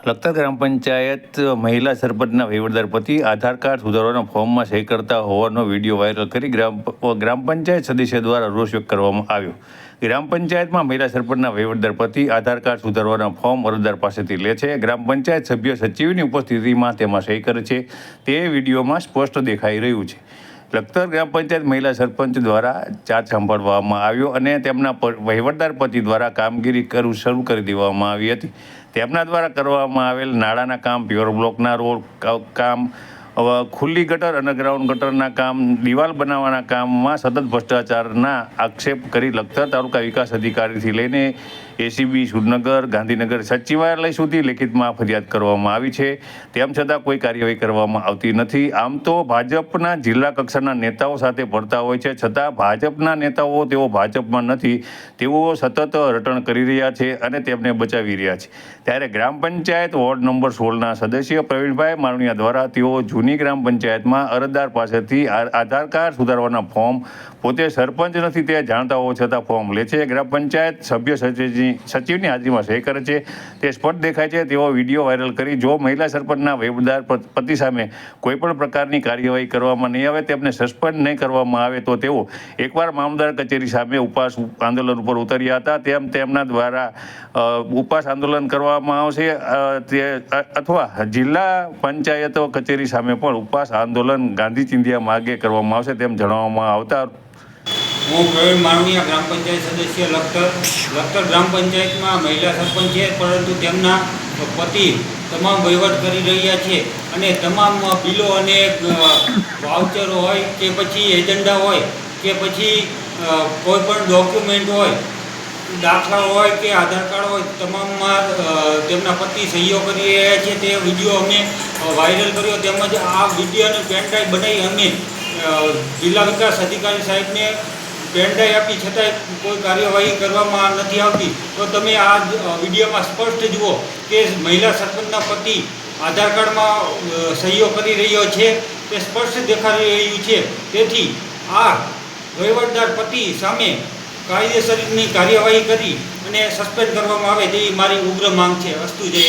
લખતર ગ્રામ પંચાયત મહિલા સરપંચના વહીવટદાર પતિ આધાર કાર્ડ સુધારવાના ફોર્મમાં સહી કરતા હોવાનો વીડિયો વાયરલ કરી ગ્રામ ગ્રામ પંચાયત સદસ્ય દ્વારા રોષ વ્યક્ત કરવામાં આવ્યો. ગ્રામ પંચાયતમાં મહિલા સરપંચના વહીવટદાર પતિ આધાર કાર્ડ સુધારવાના ફોર્મ અરજદાર પાસેથી લે છે. ગ્રામ પંચાયત સભ્ય સચિવની ઉપસ્થિતિમાં તેમાં સહી કરે છે. તે વિડીયોમાં સ્પષ્ટ દેખાઈ રહ્યું છે. લખતર ગ્રામ પંચાયત મહિલા સરપંચ દ્વારા ચાર્જ સંભાળવામાં આવ્યો અને તેમના વહીવટદાર પતિ દ્વારા કામગીરી કરવું શરૂ કરી દેવામાં આવી હતી. તેમના દ્વારા કરવામાં આવેલ નાળાના કામ પ્યોર બ્લોકના રોડ કામ હવે ખુલ્લી ગટર અને ગ્રાઉન્ડ ગટરના કામ, દિવાલ બનાવવાના કામમાં સતત ભ્રષ્ટાચારના આક્ષેપ કરી લખતર તાલુકા વિકાસ અધિકારીથી લઈને એસીબી સુરનગર, ગાંધીનગર સચિવાલય સુધી લેખિતમાં ફરિયાદ કરવામાં આવી છે. તેમ છતાં કોઈ કાર્યવાહી કરવામાં આવતી નથી. આમ તો ભાજપના જિલ્લા કક્ષાના નેતાઓ સાથે ભળતા હોય છે. છતાં ભાજપના નેતાઓ તેઓ ભાજપમાં નથી. તેઓ સતત રટણ કરી રહ્યા છે અને તેમને બચાવી રહ્યા છે. ત્યારે ગ્રામ પંચાયત વોર્ડ નંબર સોળના સદસ્ય પ્રવીણભાઈ મારણિયા દ્વારા તેઓ જૂની ગ્રામ પંચાયતમાં અરજદાર પાસેથી આધાર કાર્ડ સુધારવાના ફોર્મ પોતે સરપંચ નથી તે જાણતા હોવા છતાં ફોર્મ લે છે. ગ્રામ પંચાયત સભ્ય સચિવની સચિવની હાજરીમાં સહી કરે છે. તે સ્પષ્ટ દેખાય છે તેઓ વીડિયો વાયરલ કરી જો મહિલા સરપંચના વેબદાર પતિ સામે કોઈ પણ પ્રકારની કાર્યવાહી કરવામાં નહીં આવે, તેમને સસ્પેન્ડ નહીં કરવામાં આવે તો તેઓ એકવાર મામલદાર કચેરી સામે ઉપવાસ આંદોલન ઉપર ઉતર્યા હતા. તેમ તેમના દ્વારા ઉપવાસ આંદોલન કરવામાં આવશે. તે અથવા જિલ્લા પંચાયતો કચેરી સામે પણ ઉપવાસ આંદોલન ગાંધી ચિંધિયા માર્ગે કરવામાં આવશે તેમ જણાવવામાં આવતા હું પ્રવીણ મારણિયા ગ્રામ પંચાયત સદસ્ય, લખતર લખતર ગ્રામ પંચાયતમાં મહિલા સરપંચ છે, પરંતુ તેમના પતિ તમામ વહીવટ કરી રહ્યા છે અને તમામ બિલો અને વાઉચરો હોય કે પછી એજન્ડા હોય કે પછી કોઈ પણ ડોક્યુમેન્ટ હોય દાખલા હોય કે આધાર કાર્ડ હોય, તમામમાં તેમના પતિ સહીઓ કરી રહ્યા છે, તે વીડિયો અમે વાયરલ કર્યો. તેમજ આ વિડીયોનું પેનડ્રાઈવ બનાવી અમે જિલ્લા વિકાસ અધિકારી સાહેબને પેનડ્રાઈવ આપી છતાંય કોઈ કાર્યવાહી કરવામાં નથી આવતી. તો તમે આ વિડીયોમાં સ્પષ્ટ જુઓ કે મહિલા સરપંચના પતિ આધાર કાર્ડમાં સહીઓ કરી રહ્યો છે. તે સ્પષ્ટ દેખાઈ રહ્યું છે. તેથી આ વહીવટદાર પતિ સામે કાયદેસરની કાર્યવાહી કરી અને સસ્પેન્ડ કરવામાં આવે તેવી મારી ઉગ્ર માંગ છે. વસ્તુ જય